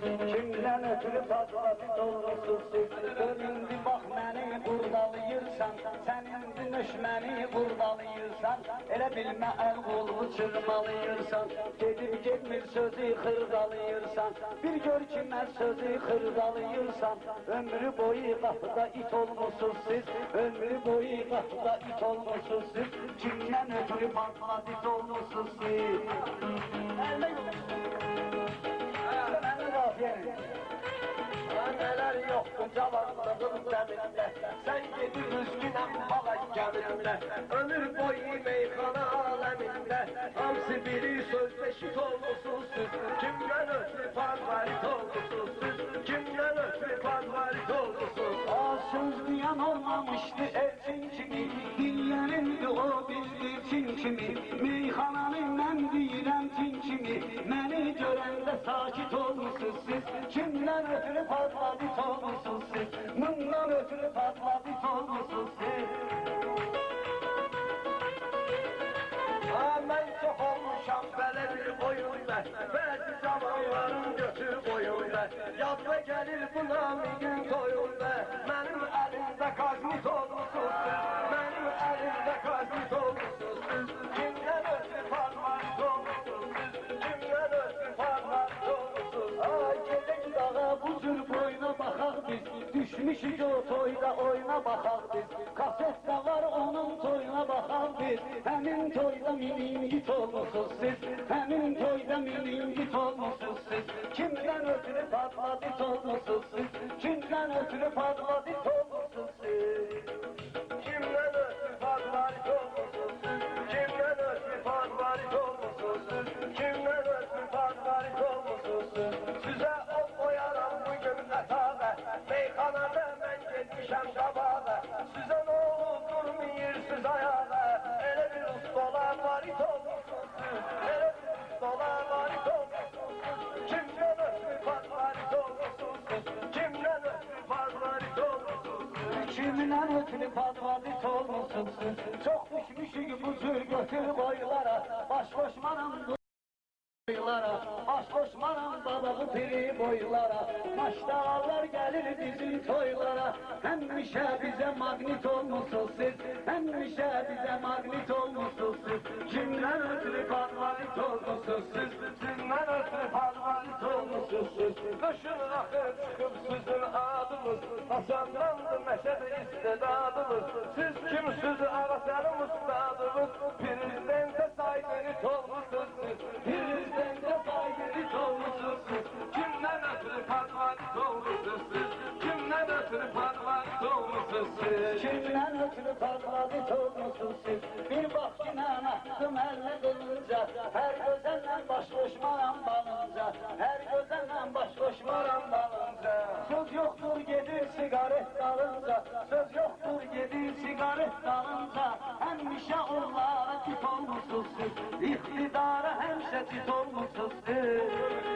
Kimdən ötürü bacvatı doldursun siz Ön indi bax məni qurdalıyırsan Sən indi nöşməni qurdalıyırsan Elə bilmə əl qolu çırmalıyırsan Gedib getmir sözü xırdalıyırsan Bir gör ki mən sözü xırdalıyırsan Ömrü boyu qapıda it olmuşsun siz. Ömrü boyu qapıda it olmuşsun siz. Kimdən ötürü bacvatı doldursun siz? Sen gidin üzgünem balak geminde Ömür boyu meyhana aleminde Hamsi biri sözleşit olmuşsunuz siz Kimden ötürü farvarit olmuşsunuz siz Kimden ötürü farvarit olmuşsunuz Aa, söz duyan olmamıştı elçin kimi o bizdir çin kimi? Meyhananın mən deyirəm tin kimi Məni görəndə sakit siz Kimdən ötürü patladit olmuşsunuz siz Bundan ötürü patladit olmuşsunuz siz Ha ben çok olmuşam böyle bir oyunda Belki zamanların götü boyunda Yazda gelir bu namikin toyunda Benim elimde kazmit olmuşsunuz siz Düşmüşük o toyda oyuna baxaq biz Kaset de var onun toyuna baxaq biz Həmin toyda miningit olmuşsunuz siz. Həmin toyda miningit olmuşsunuz siz. Kimdən ötürü patladit olmuşsunuz siz? Kimdən ötürü patladit olmuşsunuz siz Patladit olmuşsunuz siz Çox düşmüşük bu cür götür boylara. Baş boylara Baş koşmanım babağı piri boylara Maşdağlar gelir bizim toylara. Həmişə bizə magnit olmuşsunuz siz Həmişə bizə magnit olmuşsunuz siz. Kimdən ötürü patladit olmuşsunuz siz? Sizden ötürü parmak olmuşsunuz siz? Kışın akır çıkıp sizin adınız Hasandandı meşede istedadınız Siz kimsiz arasanım ustadınız Pirinizden de saygınız olmuşsunuz siz. Pirinizden Patladit olmuşsunuz siz. Bir bax ki mən attım əllə qılınca Hər gözəllə baş koşmaram balınca Hər gözəllə baş koşmaram balınca. Söz yoxdur gedir sigaret dalınca Söz yoxdur gedir sigaret dalınca. Həmişə onlara tit olmuşsunuz siz İktidara həmişə tit olmuşsunuz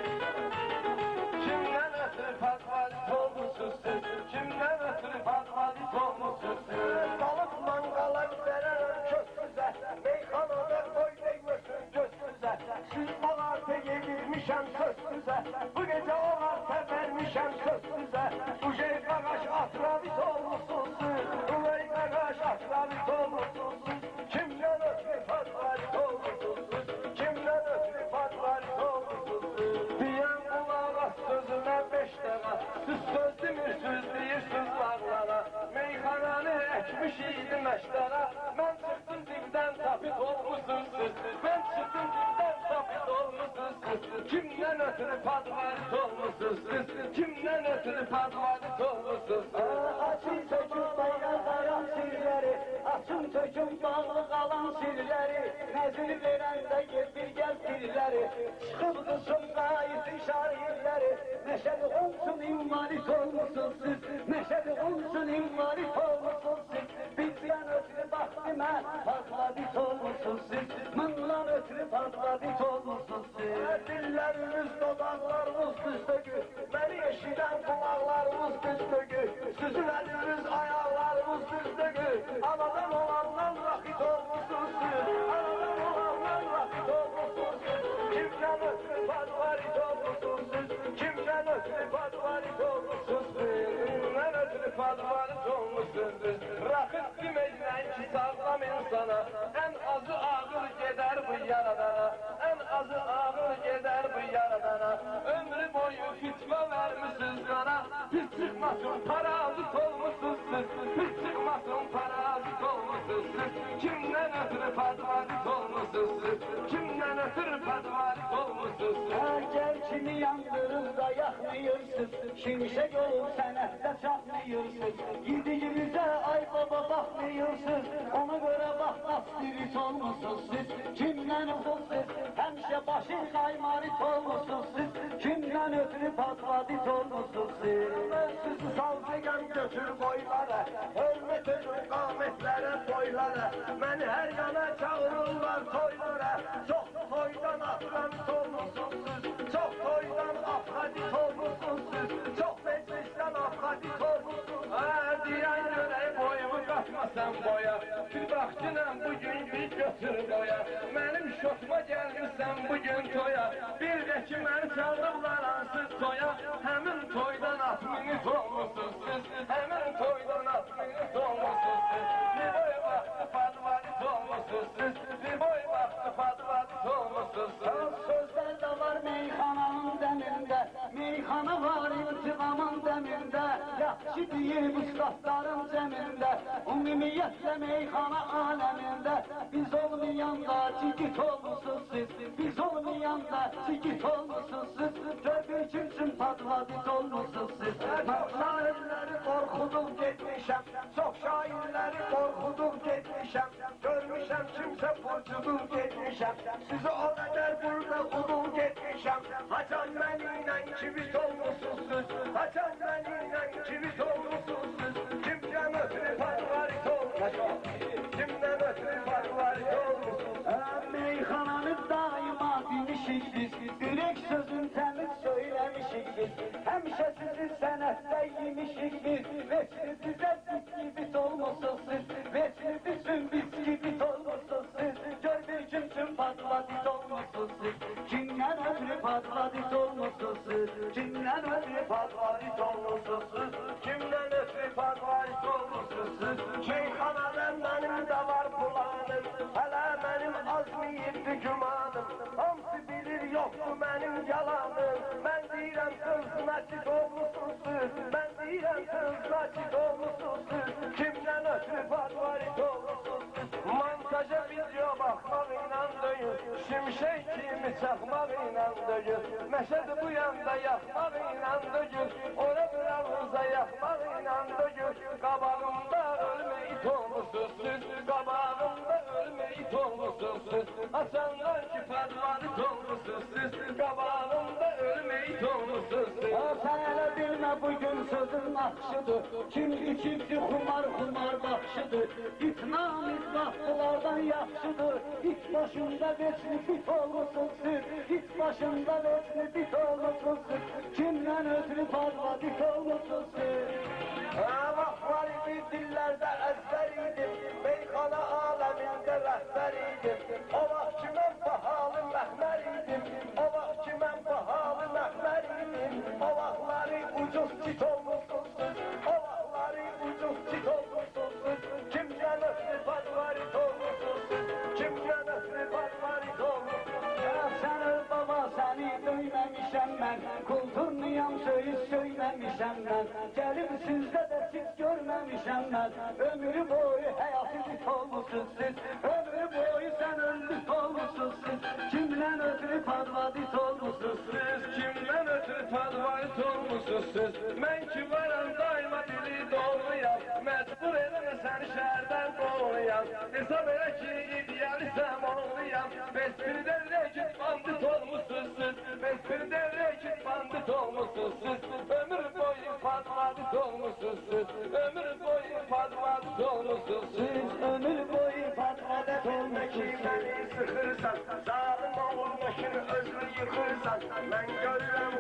sözsüze, bu gece o arte vermişem sözsüze. Bu şey kagaş atrabit olmuşsunuz siz, bu şey kagaş atrabit Kimden ötürü padvarit olmuşsunuz siz? Kimden ötürü padvarit olmuşsunuz Açın sökün bayrak ayan sirləri Açın tökün bağlı qalan sirləri Nəzir verəndə gel bir gəl sirləri Çıxıb qısım qayıtın şairləri Nəşəli olsun invarit olmuşsun siz. Nəşəli olsun invarit olmuşsun siz. Bizdən ötürü baxdı mən Patladit olmuşsun siz Ötürü patladit olmuşsun Dillerimiz dodaklarımız düzdögü Beni eşiden kulaklarımız düzdögü Sizin ayaklarımız düzdögü Anadan olandan vakit olmuşsunuz siz. Anadan olandan vakit olmuşsunuz siz. Parvarit padvarit olmuşsunuz Rakıt demeylen ki sağlam insana. En azı ağır gider bu yaradana En azı ağır gider bu yaradana. Ömrü boyu fitve vermişsiniz bana Hiç çıkmasın parazit olmuşsunuz siz Hiç çıkmasın parazit olmuşsunuz siz Kimden ötürü padvarit olmuşsunuz siz Kimden ötürü padvarit olmuşsunuz siz Gel kimi yandırır da yakmıyorsun Şimşek olup senette çakmıyorsun Yediğinize ay baba bakmıyorsun. Ona göre bak nasıl olmuşsun siz. Kimden olsun Hemşe başı kaymarit olmuşsun siz. Kimden ötürü patladit olmuşsun siz. Sizi salgıyan götür boylara. Hürmet edin boylara. Beni her yana çağırırlar toylara. Çok toydan afradit olmuşsunuz Toydan afradit olmuşsunuz Çok meclisten afradit olmuşsunuz Ha diyen göre boyumu katmasam boya. Bir baktınam bugün bir götür boya. Benim şotuma gelmişsen bugün toya. Bir de ki beni çaldılar ansız toya. Hemin toydan at minit olmuşsunuz siz. Hemin toydan at minit Yakçı değil ustahların ceminde Umumiyetle meyhana aleminde. Biz olmayan da çikit olmuşsunuz siz Biz olmayan da çikit olmuşsunuz siz. Gördüğü için patladit olmuşsunuz siz. Şairleri korkudup gitmişem Çok şairleri korkudup gitmişem. Görmüşem kimse pulcudup gitmişem Sizi o kadar burada kudup gitmişem. Hacan benimle kibit olmuşsunuz Hacan Hemşe sizi senette yemişik biz. Vesli bize bisküvit olmuşsunuz siz. Vesli bütün bisküvit olmuşsunuz siz. Gör bir gün tüm patladit olmuşsunuz siz. Kimden ötürü patladit olmuşsunuz siz. Kimden ötürü patladit olmuşsunuz yoktu benim yalanım. Ben deyirəm söz nakit olmuşsunuz Ben deyirəm söz nakit olmuşsunuz Kimden ötürü parvarit olmuşsunuz Montaja video bakmağıyla döyün Şimşek kimi çakmağıyla döyün Meşed bu yanda yakmağıyla döyün Ora buramıza siz Hasanlar ki parvarit olmuşsunuz siz Qabağımda ölme it olmuşsunuz siz O sen hele bilme bugün sözün nakşıdır. Kim içipti kumar kumar bakşıdır. İtnam itnahtılardan yakşıdır. İt başında vesli bit olmuşsun siz İt başında vesli bit olmuşsun siz Kimden ötürü bit olmuşsun siz söğüt söylemişem ben Gelip sizde de siz görmemişem ben. Ömrü boyu hayatı bit olmuşsun siz Ömrü boyu sen öldük olmuşsun siz. Kimden ötürü padvadit olmuşsun siz? Siz padvarit olmuşsunuz siz? Ben ki varam daima dili doğruyam Mecbur edeme seni şehirden doğruyam Hesap elə ki idealisem oğluyam Bespiri devre git bandit olmuşsunuz siz. Bespiri devre git bandit olmuşsunuz siz. Ömür boyu padvarit olmuşsunuz siz. Ömür boyu padvarit olmuşsunuz siz. Siz ömür boyu padvadit olmuşsun Ki beni sıkırsan, zalim başını özlü yıkırsan. Ben görürüm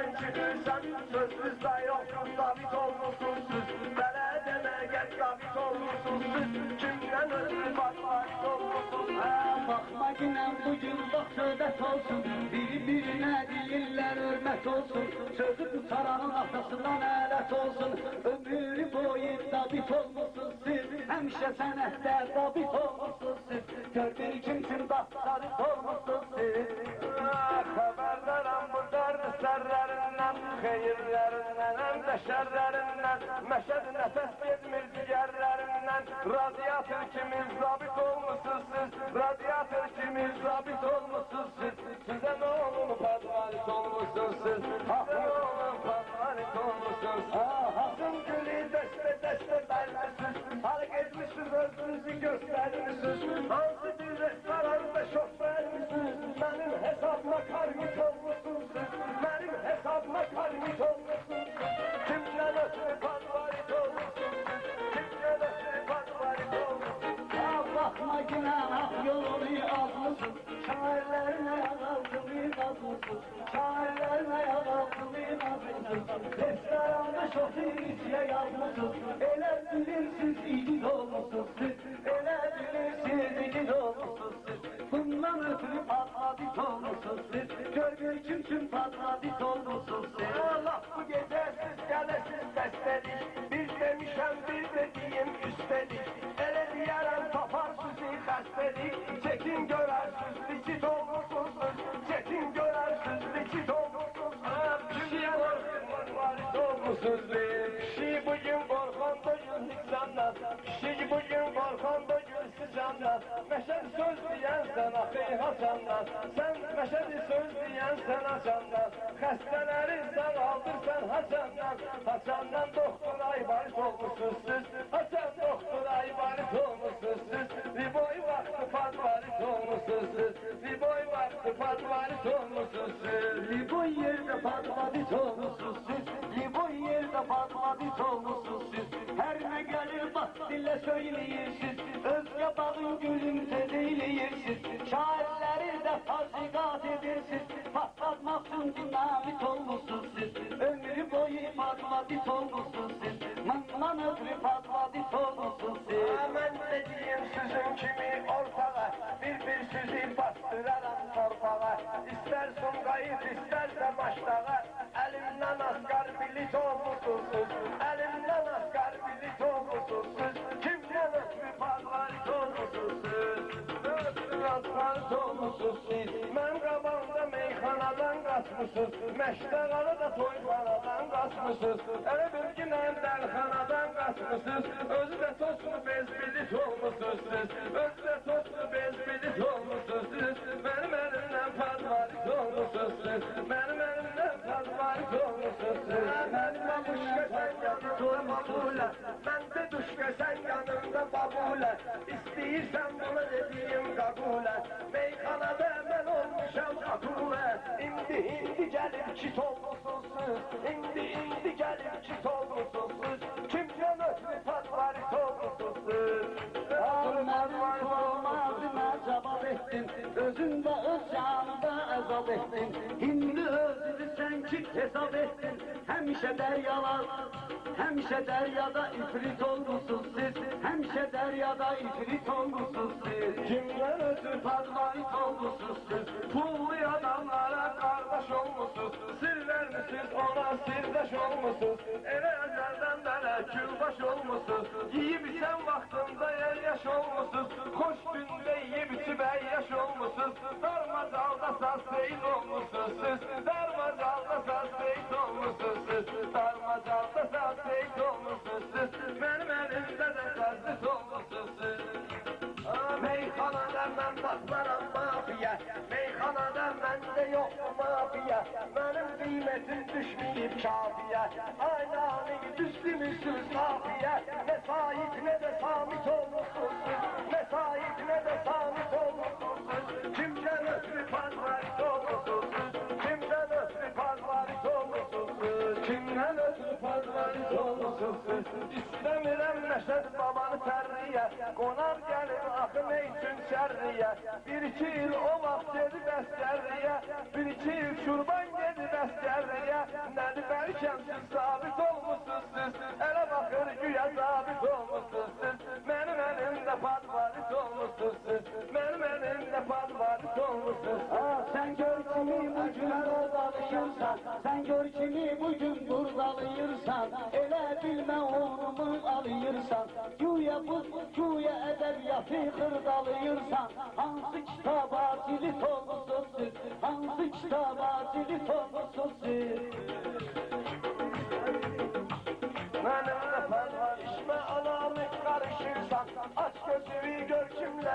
kafiyeden çıkırsan Sözsüz da yoksun sabit olmuşsun siz. Belediye gel sabit olmuşsun siz. Kimden ötürü patvarit olmuşsun Ha, bakma yine bugün bak söhbət olsun. Bir-birinə deyirlər hörmət olsun. Sözü tutaranın atasından ələt olsun. Ömrü boyu dabit olmuşsun siz. Həmişə sənətdə dabit olmuşsun siz. Gör bir kimsin dabit olmuşsun siz. Bu dərd sərlərindən Xeyirlərindən, həm də şərlərindən Məşəd nəfəs getmir digərlərindən Radiatör kimi zabit olmuşsunuz siz. Radiatör kimi zabit olmuşsunuz siz. Sizə nə olun padvarit olmuşsunuz siz? Nə olun padvarit olmuşsunuz Hasım gülü dəstə dəstə vermişsiniz Hark etmişsiniz özünüzü göstermişsiniz. Hansı bir restoranda şok vermişsiniz Benim hesabıma karmik olmuşsunuz siz. Benim hesabıma karmik Yazıldığını yazmışsın Şairlerine yazıldığını yazmışsın Restoranda şoförüye yazmışsın Ele bilinsiz igid olmuşsun siz Ele bilinsiz igid olmuşsun siz Bundan ötürü patladit olmuşsun siz Gör bir kimsin patladit olmuşsun siz Allah bu gece siz gelesiz Bir demişem bir dediğim üstelik Ele diyerem tapar sizi hastelik Çekin görersiniz hiç Kişi bugün korkan gül siz anlar Meşed söz diyen sen akı hasanlar Sen meşedi söz diyen sen hasanlar Xəstələri sağaldırsan Hasandan. Hasandan doktor aybarit olmuşsunuz siz. Hasan doktor aybarit olmuşsunuz siz. Riboy vakti padvarit olmuşsunuz siz. Riboy vakti padvarit olmuşsunuz siz. Libo yerde patladit olmuşsunuz siz. Libo yerde patladit olmuşsunuz siz. Bak dille söyleyirsiniz Özge bağın gülümse değilirsiniz Şairleri de tasikat edirsiniz Patlatmasın dinamit olmuşsunuz siz. Ömrü boyu patladit olmuşsunuz siz. Manman ömrü patladit olmuşsunuz siz. Hemen dediğim sizin kimi ortağa Bir bir sizi bastıraram torpağa İster sumgayıp isterse maçtağa Elimden asgar bilit olmuşsunuz Elimden asgar bilit olmuşsunuz asgarit olmuşsunuz Ben qabağımda meyxanadan qaçmışsınız Məştəqalı da toyxanadan qaçmışsınız Elə bir gün dəlxanadan qaçmışsınız Özü də tosunu bez bilit olmuşsunuz Özü də tosunu bez bilit olmuşsunuz Mənim əlimdən parvarit olmuşsunuz Mənim əlimdən parvarit olmuşsunuz Mənim babuşka sən yanımda babule Məndə düşkə babule İstəyirsən bunu dediyim qabule Meyxanada mən olmuşam akule İndi indi gəlib çit olmuşsunuz İndi indi gəlib çit olmuşsunuz Kimdən ötürü parvarit olmuşsunuz Almanın sormazına cevap ettin. Özün de öz canında azap ettin. Hindi özünü sen ki hesap ettin. Hemşe deryalar Hemşe deryada ifrit olmuşsun siz Hemşe deryada ifrit olmuşsun siz Kimden ötürü Padvarit olmuşsun siz Pullu adamlara kardeş olmuşsunuz Sir vermişsiniz ona sirdaş olmuşsunuz Ele ezelden beri külbaş olmuşsunuz Yiyip içen vaktinde yer yaş olmuşsunuz Koş günde yiyip içip yaş olmuşsunuz Darmacalda saz seyit olmuşsunuz siz Darmacalda saz Mənim qiymətim düşməyib kafiyə Aynanı düşdümüsüz kafiyə Nə sahib nə də samit olmuşsunuz Nə sahib nə də samit olmuşsunuz Kimdən ötürü parvarit olmuşsunuz Kimdən ötürü parvarit olmuşsunuz Kimdən ötürü parvarit olmuşsunuz İstəmirəm Məşəd babanı tərriyə Qonar gəlir axı nə üçün şərriyə Bir iki il o gedib əskərriyə Bir iki il şurban gedib əskərriyə Nədir bəlkəm siz sabit olmuşsunuz siz Sen gör kimi bugün qurdalıyırsan Elə bilmə onumu alıyırsan Güya bu, güya ədəbiyyatı xırdalıyırsan Hansı kitaba cilit olmuşsun Hansı kitaba cilit olmuşsun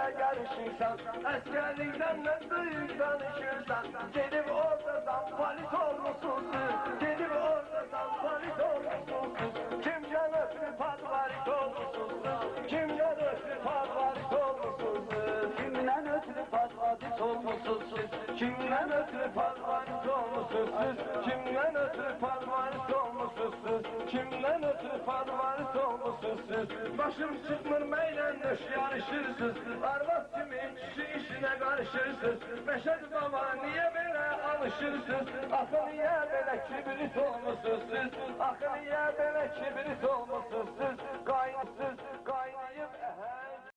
kimle karışırsan Eskerlikten ne büyük danışırsan Dedim orada zampalit olmuşsun? Dedim orada zampalit olmuşsun? Kim canısı pervarit olmuşsun? Siz Kim canısı pervarit olmuşsun? Siz Kimden ötürü patladit olmuşsun? Kimden ötürü pervarit mutsuzsuz Kimden ötürü parmağınız olmuşsuzsuz Kimden ötürü parmağınız olmuşsuzsuz Başım çıkmır meylen düş yarışırsız Arvat kimi kişi işine karışırsız Meşet baba niye böyle alışırsız Akıl niye böyle kibrit olmuşsuzsuz Akıl niye böyle kibrit olmuşsuzsuz Kaynısız kaynayıp ehe.